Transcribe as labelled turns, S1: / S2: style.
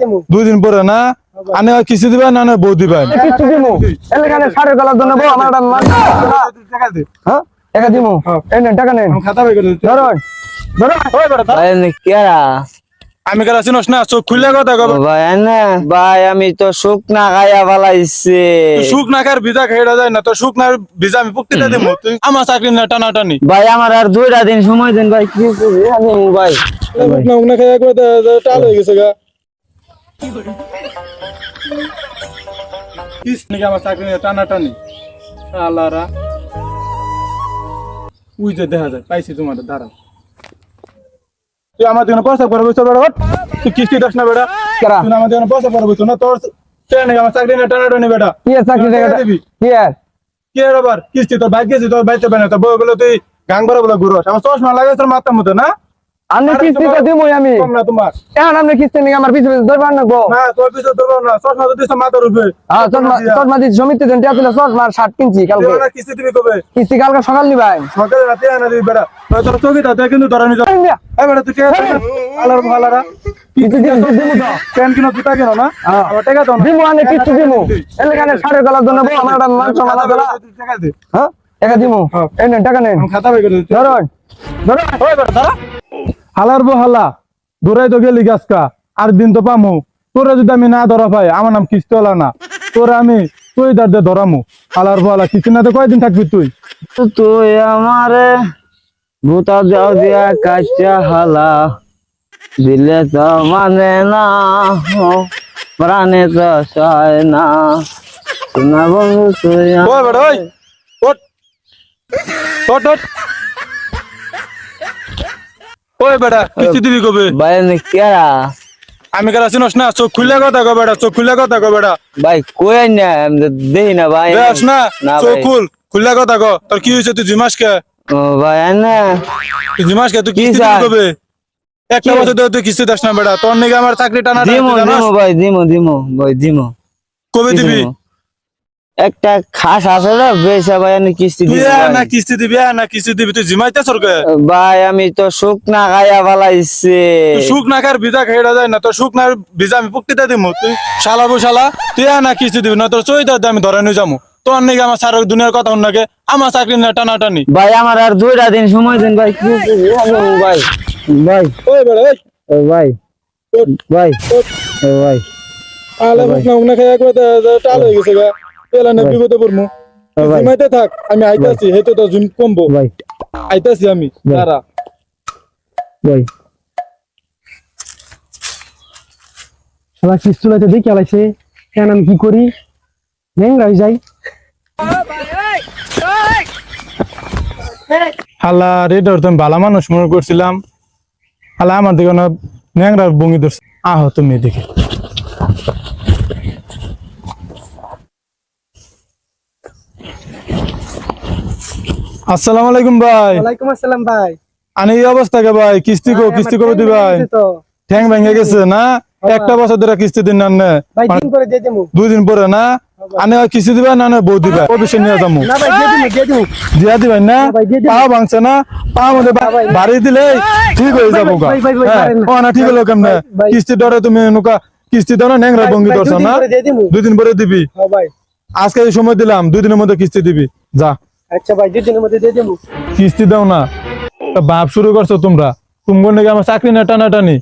S1: দিমু
S2: দুই দিন পরে না আনে কিস্তি দিবেন না না বউ দিবেন
S1: কিচ্ছু দিমু? এলাকানে সারের গলার জন্য বউ আমার
S2: টাকা দে।
S1: হ্যাঁ? টাকা দিমু?
S2: হ্যাঁ।
S1: এই নেন টাকা নেন।
S2: আমি খাতা বের করে দিচ্ছি।
S1: ধরুন ধরুন
S2: ওই।
S3: ভাই আমি কেরা
S2: আমি কারা চিনস না চোখ খুললে কথা কব।
S3: ভাই না ভাই আমি তো শুকনা খাইয়া পালাইছে
S2: সুখ না খার ভিজা খেয়ে যায় না তো সুখ না ভিজা আমি পুক্তিটা দেবো তুই আমার চাকরি না টানা টানি
S3: ভাই আমার আর দুইটা দিন সময় দেন ভাই কি করি? আমি ভাই।
S2: না একবার টাল হয়ে গেছে গা। নাকি আমার চাকরি নিয়ে টানা টানি আল্লাহরা উই যে দেখা যায় পাইছি তোমার দাঁড়া তুই আমার দিকে পয়সা করে বসে বেড়া তুই কিস্তি দাস না বেড়া তুই আমার দিকে পয়সা করে বসে না তোর ট্রেন আমার চাকরি নিয়ে টানা টানি বেড়া
S1: কি আর চাকরি
S2: দিবি
S1: কি আর
S2: কি এর আবার কিস্তি তোর বাইক গেছি তোর বাইতে পারে তো বউ তুই বড় বলে ঘুরোস আমার চশমা লাগাইছ মাথার মতো না
S1: কিস্তি তো আমি।
S2: কম না তোমার।
S1: এখন আপনি কিস্তি নিয়ে আমার পিছনে পিছনে না গো।
S2: না তোর পিছনে ধরবো না। চশমা তো দিছ মাথার উপরে।
S1: হ্যাঁ তোর মাঝে জমিতে দেন টিয়া তুলে চশমার শার্ট কিনছি কালকে।
S2: তুই কিস্তি দিবি কবে?
S1: কিস্তি কালকে সকাল নিবাই।
S2: সকালে রাতে আনা দিবি বেড়া। তোর তোর চোখে তো তুই কিন্তু ধরা নিজ এই বেড়া তুই কে আলার ভালারা
S1: কিস্তি দিমু তো দিমু তো।
S2: প্যান কিনো জুতা কিনো না। আমার টাকা দাও
S1: দিমু আমি কিস্তি দিমু এলাকানে সারের গলার জন্য বউ আমার একটা লাল
S2: খাতা
S1: সমালা
S2: বের
S1: গলা
S2: টাকা দে
S1: হ্যাঁ? টাকা দিমু। এই নেন টাকা নেন।
S2: খাতা বের করে
S1: ধরুন। ধরুন।
S2: ওই বেড়া দাঁড়া। হালার বো হালা দূরাই তো গেলি গাছকা আর দিন তো পামু। তোরা যদি আমি না ধরা পাই আমার নাম কিস্তি হলা না। তোরা আমি তুই দার দে ধরামু। হালার বো হালা কিস্তি না তো কয়দিন থাকবি তুই?
S3: তুই আমারে ভূতা যাও দিয়া কাচা হালা। দিলে তো মানে না প্রাণে তো সয় না। শোনা বন্ধু তুই
S2: ওই ওট ওট ওট ওই বেড়া কিস্তি দিবি কবে?
S3: ভাই আমি কেরা?
S2: আমি কারা চিনস না? চোখ খুললে কথা কো বেড়া চোখ খুললে কথা কো বেড়া
S3: ভাই কই না? আমি দেখি না ভাই।
S2: দেখ না। চোখ খুল খুললে কথা কো তোর কি হয়েছে? তুই জিমাস কে
S3: ও ভাই না।
S2: তুই জিমাস কে তুই কিস্তি দিবি কবে? একটা? বছর ধরে তুই কিস্তি দাস না বেড়া তোর নিকে আমার চাকরি টানা
S3: দিমু দিমু ভাই দিমু দিমু ভাই দিমু।
S2: কবে দিবি।
S3: একটা খাস আছে রে বেসা ভাই আমি কিস্তি দিবি
S2: না কিস্তি দিবি আর না কিস্তি দিবি তুই জিমাইতে সরকে
S3: ভাই আমি তো শুকনা খাইয়া পালাইছে
S2: তুই সুখ না খার ভিজা খেয়ে যায় না তোর সুখ না ভিজা আমি পুক্তিটা দিমু তুই শালা বু শালা তুই না কিস্তি দিবি না তোর চৈতার আমি ধরে নিয়ে যাব তোর নিকে আমার সারা দুনিয়ার কথা অন্যকে আমার চাকরি না টানা টানি
S3: ভাই আমার আর দুইটা দিন সময় দেন ভাই কি ভাই? ভাই
S2: ওই বেড়া ওই।
S3: ভাই ভাই ভাই।
S2: আলে মুখ না উনা খাই একবার টাল হয়ে গেছে গা। তেলা না পড়মু। থাক আমি আইতাছি হেতে তো জুম কমবো।
S3: ভাই।
S2: আইতাছি আমি। দাঁড়া।
S3: ভাই।
S1: শালা কিস্তি লাইতে দেখে আলাইছে। কেন আমি কি করি? ন্যাংরা হয়ে যাই
S2: হালা রে ধর তুমি ভালো মানুষ মনে করছিলাম। হালা আমার দিকে ন্যাংরার বঙ্গি ধরছে। আহ তুমি দেখে। আসসালামু আলাইকুম ভাই।
S1: ওয়ালাইকুম আসসালাম ভাই।
S2: আনি এই অবস্থা কে ভাই? কিস্তি কো কিস্তি কবে দি ভাই ঠ্যাং ভেঙে গেছে না? একটা বছর ধরে কিস্তি দিন না নে।
S1: ভাই দিন করে দিয়ে
S2: দুই দিন পরে না? আনে কিস্তি দিবা না না বউ দিবা? অফিসে নিয়ে যাব
S1: না ভাই দিয়ে দিমু দিয়ে দিমু।
S2: দিয়া দিবেন না। পা ভাঙছে না? পা মধ্যে বাড়ি দিলে ঠিক হয়ে যাব গা। হ্যাঁ। ও না ঠিক হলো কেমনে। কিস্তি ডরে তুমি নুকা কিস্তি দাও না ন্যাংরা ভঙ্গি
S1: দুদিন
S2: না?
S1: করে
S2: দুই দিন পরে দিবি।
S1: হ্যাঁ
S2: আজকে সময় দিলাম দুই দিনের মধ্যে কিস্তি দিবি। যা।
S1: আচ্ছা ভাই, দুই দিনের মধ্যে দিয়ে দিমু
S2: কিস্তি দাও না। তা বাপ শুরু করছ তোমরা। তুমি নাকি আমার চাকরি না টানা টানি